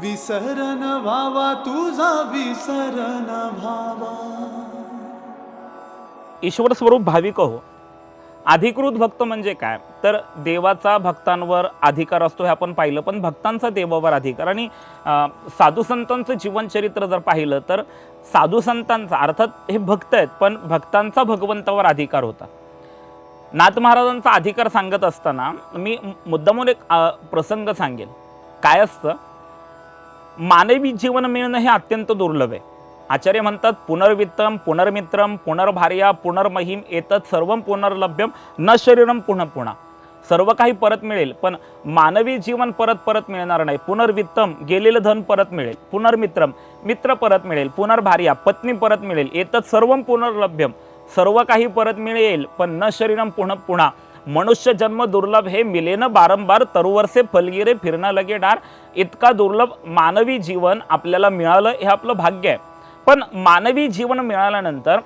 विसरण व्हावा तुझा विसरण व्हावा. ईश्वर स्वरूप भाविक हो. अधिकृत भक्त म्हणजे काय? तर देवाचा भक्तांवर अधिकार असतो हे आपण पाहिलं पण भक्तांचा देवावर अधिकार. आणि साधू संतांचं जीवनचरित्र जर पाहिलं तर साधू संतांचा अर्थात हे भक्त आहेत पण भक्तांचा भगवंतावर अधिकार होता. नाथ महाराजांचा अधिकार सांगत असताना मी मुद्दामून एक प्रसंग सांगेल काय असतं? मानवी जीवन मिळणं हे अत्यंत दुर्लभ आहे. आचार्य म्हणतात पुनर्वित्तम पुनर्मित्रम पुनर्भार्या पुनर्महिम एतत् सर्व पुनर्लभ्यम न शरीरम पुन्हा पुन्हा सर्व काही परत मिळेल पण मानवी जीवन परत परत मिळणार नाही. पुनर्वित्तम गेलेलं धन परत मिळेल. पुनर्मित्रम मित्र परत मिळेल. पुनर्भार्या पत्नी परत मिळेल. एतत् सर्व पुनर्लभ्यम सर्व काही परत मिळेल पण न शरीरम पुन्हा पुन्हा मनुष्य जन्म दुर्लभ हे मिलेनं बारंबार तरुवरसे फलगिरे फिरणं लगे डार. इतका दुर्लभ मानवी जीवन आपल्याला मिळालं हे आपलं भाग्य आहे. पण मानवी जीवन मिळाल्यानंतर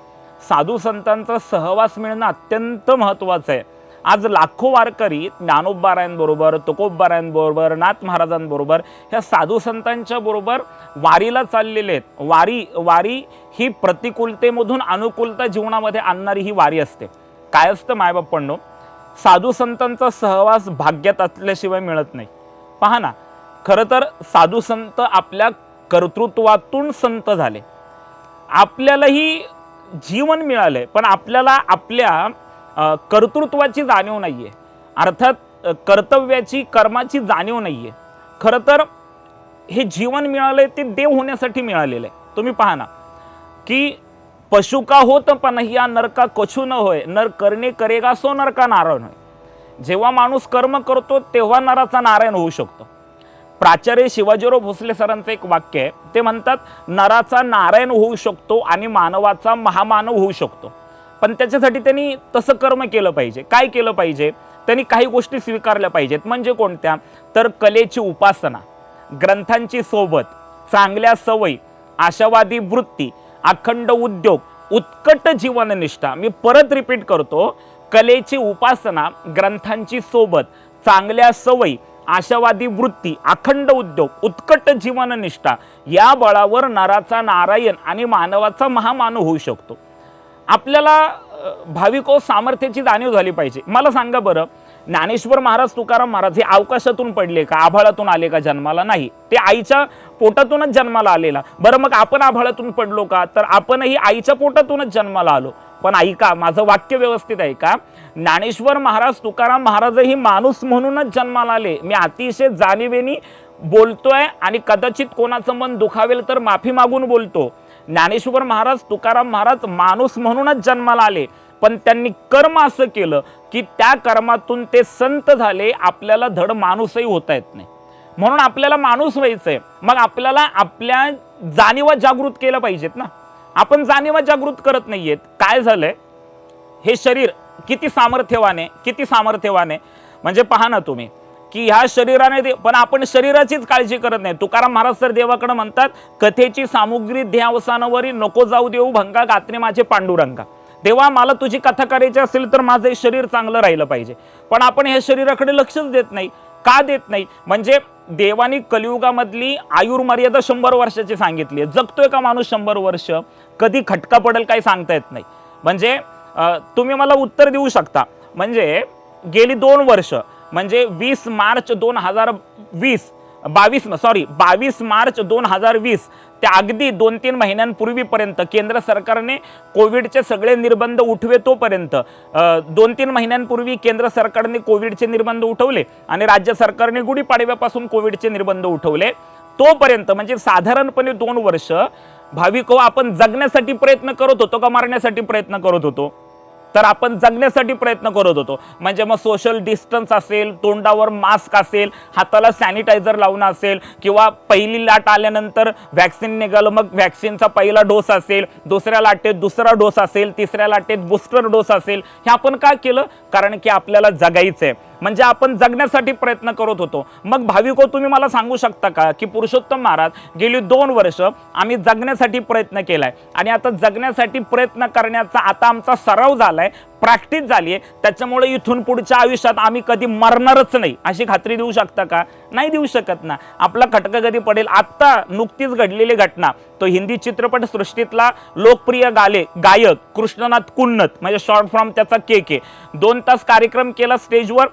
साधू संतांचा सहवास मिळणं अत्यंत महत्त्वाचं आहे. आज लाखो वारकरी ज्ञानोबारायांबरोबर तुकोबारायांबरोबर नाथ महाराजांबरोबर ह्या साधू संतांच्या बरोबर वारीला चाललेले आहेत. वारी वारी ही प्रतिकूलतेमधून अनुकूलता जीवनामध्ये आणणारी ही वारी असते. काय असतं मायबाप्पांनो साधू संतांचा सहवास भाग्यात असल्याशिवाय मिळत नाही. पहा ना खरं तर साधू संत आपल्या कर्तृत्वातून संत झाले. आपल्यालाही जीवन मिळालं आहे पण आपल्याला आपल्या कर्तृत्वाची जाणीव नाही आहे अर्थात कर्तव्याची कर्माची जाणीव नाही आहे खरं तर हे जीवन मिळालं आहे ते देव होण्यासाठी मिळालेलं आहे तुम्ही पहा ना की पशु का होत पण या नरका कछु न होय. नर करणे करेगा सो नरका नारायण होय. जेव्हा माणूस कर्म करतो तेव्हा नराचा नारायण होऊ शकतो. प्राचार्य शिवाजीराव भोसले सरांचं एक वाक्य आहे. ते म्हणतात नराचा नारायण होऊ शकतो आणि मानवाचा महामानव होऊ शकतो. पण त्याच्यासाठी त्यांनी तसं कर्म केलं पाहिजे. काय केलं पाहिजे? त्यांनी काही गोष्टी स्वीकारल्या पाहिजेत. म्हणजे कोणत्या? तर कलेची उपासना ग्रंथांची सोबत चांगल्या सवयी आशावादी वृत्ती अखंड उद्योग उत्कट जीवननिष्ठा. मी परत रिपीट करतो. कलेची उपासना ग्रंथांची सोबत चांगल्या सवयी आशावादी वृत्ती अखंड उद्योग उत्कट जीवननिष्ठा या बळावर नराचा नारायण आणि मानवाचा महामानव होऊ शकतो. आपल्याला भाविको हो, सामर्थ्याची जाणीव झाली पाहिजे. मला सांगा बरं ज्ञानेश्वर महाराज तुकाराम महाराज हे अवकाशातून पडले का? आभाळातून आले का जन्माला? नाही. ते आईच्या पोटातूनच जन्माला आलेला. बरं मग आपण आभाळातून पडलो का? तर आपणही आईच्या पोटातूनच जन्माला आलो. पण ऐका माझं वाक्य व्यवस्थित आहे का? ज्ञानेश्वर महाराज तुकाराम महाराजही माणूस म्हणूनच जन्माला आले. मी अतिशय जाणीवेनी बोलतोय आणि कदाचित कोणाचं मन दुखावेल तर माफी मागून बोलतो. ज्ञानेश्वर महाराज तुकाराम महाराज माणूस म्हणूनच जन्माला आले. पण त्यांनी कर्म असं केलं की त्या कर्मातून ते संत झाले आपल्याला धड माणूसही होता येत नाही. म्हणून आपल्याला माणूस व्हायचं आहे मग आपल्याला आपल्या जाणीवा जागृत केल्या पाहिजेत ना. आपण जाणीवा जागृत करत नाहीयेत. काय झालंय? हे शरीर किती सामर्थ्यवाने किती सामर्थ्यवाने. म्हणजे पहा ना तुम्ही की ह्या शरीराने दे पण आपण शरीराचीच काळजी करत नाही. तुकाराम महाराज तर देवाकडे म्हणतात कथेची सामुग्री ध्यावसानावरी नको जाऊ देऊ भंगा गात्रे माझे पांडुरंगा. तेव्हा मला तुझी कथा करायची असेल तर माझं शरीर चांगलं राहिलं पाहिजे. पण आपण ह्या शरीराकडे लक्षच देत नाही. का देत नाही? म्हणजे देवानी कलियुगामधली आयुर्मर्यादा शंभर वर्षाची सांगितली आहे. जगतोय का माणूस शंभर वर्ष? कधी खटका पडेल काही सांगता येत नाही. म्हणजे तुम्ही मला उत्तर देऊ शकता. म्हणजे गेली दोन वर्ष. म्हणजे वीस मार्च दोन हजार वीस बावीस सॉरी बावीस मार्च दोन हजार वीस ते अगदी दोन तीन महिन्यांपूर्वीपर्यंत केंद्र सरकारने कोविडचे सगळे निर्बंध उठवे तोपर्यंत दोन तीन महिन्यांपूर्वी केंद्र सरकारने कोविडचे निर्बंध उठवले आणि राज्य सरकारने गुढीपाडव्यापासून कोविडचे निर्बंध उठवले तोपर्यंत म्हणजे साधारणपणे दोन वर्ष भाविक हो आपण जगण्यासाठी प्रयत्न करत होतो का मारण्यासाठी प्रयत्न करत होतो? तर आपण जगण्यासाठी प्रयत्न करत होतो. म्हणजे मग सोशल डिस्टन्स असेल तोंडावर मास्क असेल हाताला सॅनिटायझर लावणं असेल किंवा पहिली लाट आल्यानंतर व्हॅक्सिन निघालं मग व्हॅक्सिनचा पहिला डोस असेल दुसऱ्या लाटेत दुसरा डोस असेल तिसऱ्या लाटेत बुस्टर डोस असेल. हे आपण का केलं? कारण की आपल्याला जगायचं आहे म्हणजे आपण जगण्यासाठी प्रयत्न करत होतो. मग भाविको तुम्ही मला सांगू शकता का की पुरुषोत्तम महाराज गेली दोन वर्ष आम्ही जगण्यासाठी प्रयत्न केलाय. आणि आता जगण्यासाठी प्रयत्न करण्याचा आता आमचा सराव झालाय प्रॅक्टिस झाली आहे त्याच्यामुळे इथून पुढच्या आयुष्यात आम्ही कधी मरणारच नाही. अशी खात्री देऊ शकता का? नाही देऊ शकत ना. आपला खटका कधी पडेल? आत्ता नुकतीच घडलेली घटना. तो हिंदी चित्रपट सृष्टीतला लोकप्रिय गाले गायक कृष्णनाथ कुन्नत म्हणजे शॉर्ट फॉर्म त्याचा के के. दोन तास कार्यक्रम केला स्टेजवर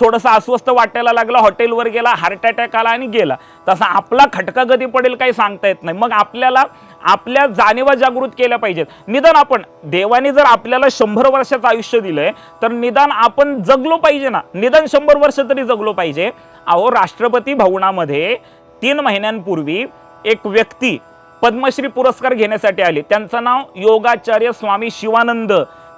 थोडंसं अस्वस्थ वाटायला लागलं हॉटेलवर गेला हार्ट अटॅक आला आणि गेला. तसा आपला खटका कधी पडेल काही सांगता येत नाही. मग आपल्याला आपल्या जाणीवा जागृत केल्या पाहिजेत. निदान आपण देवाने जर आपल्याला शंभर वर्षाचं आयुष्य दिलंय तर निदान आपण जगलो पाहिजे ना. निदान शंभर वर्ष तरी जगलो पाहिजे. अहो राष्ट्रपती भवनामध्ये तीन महिन्यांपूर्वी एक व्यक्ती पद्मश्री पुरस्कार घेण्यासाठी आले. त्यांचं नाव योगाचार्य स्वामी शिवानंद.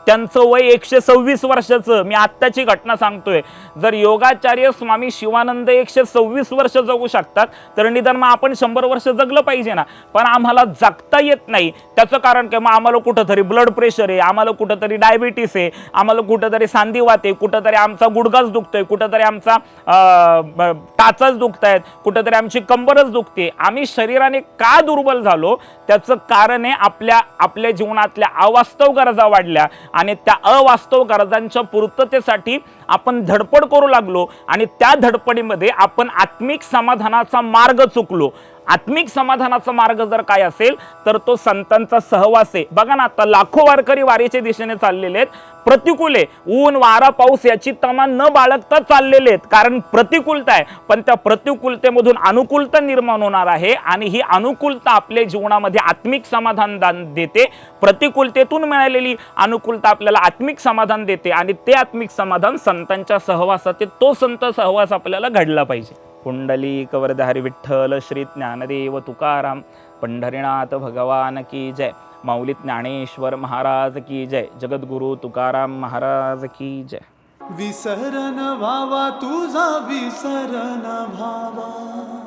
त्यांचं वय एकशे सव्वीस वर्षाचं. मी आत्ताची घटना सांगतोय. जर योगाचार्य स्वामी शिवानंद एकशे सव्वीस वर्ष जगू शकतात तर निदान मग आपण शंभर वर्ष जगलं पाहिजे ना. पण आम्हाला जगता येत नाही. त्याचं कारण काय? मग आम्हाला कुठंतरी ब्लड प्रेशर आहे आम्हाला कुठंतरी डायबिटीस आहे आम्हाला कुठंतरी सांधीवात आहे कुठंतरी आमचा गुडघाच दुखतोय कुठंतरी आमचा अं, ब- टाचाच दुखतायत कुठंतरी आमची कंबरच दुखते. आम्ही शरीराने का दुर्बल झालो? त्याचं कारण आहे आपल्या आपल्या जीवनातल्या अवास्तव गरजा वाढल्या. आणि त्या अवास्तव गरजांच्या पूर्ततेसाठी आपण धडपड करू लागलो आणि त्या धडपडीमध्ये आपण आत्मिक समाधानाचा मार्ग चुकलो. आत्मिक समाधानाचा मार्ग जर काय असेल तर तो संतांचा सहवास आहे. बघा ना आता लाखो वारकरी वारीच्या दिशेने चाललेले आहेत. प्रतिकूल आहे. ऊन वारा पाऊस याची तमा न बाळगता चाललेले आहेत. कारण प्रतिकूलता आहे. पण त्या प्रतिकूलतेमधून अनुकूलता निर्माण होणार आहे आणि ही अनुकूलता आपल्या जीवनामध्ये आत्मिक समाधान दान देते. प्रतिकूलतेतून मिळालेली अनुकूलता आपल्याला आत्मिक समाधान देते आणि ते आत्मिक समाधान संतांच्या सहवासात. तो संत सहवास आपल्याला घडला पाहिजे. पुंडली कवरधारी विठ्ठल श्री ज्ञानदेव तुकाराम पंढरीनाथ भगवान की जय. माऊली ज्ञानेश्वर महाराज की जय. जगद्गुरु तुकाराम महाराज की जय. विसरण व्हावा तुझा विसरण व्हावा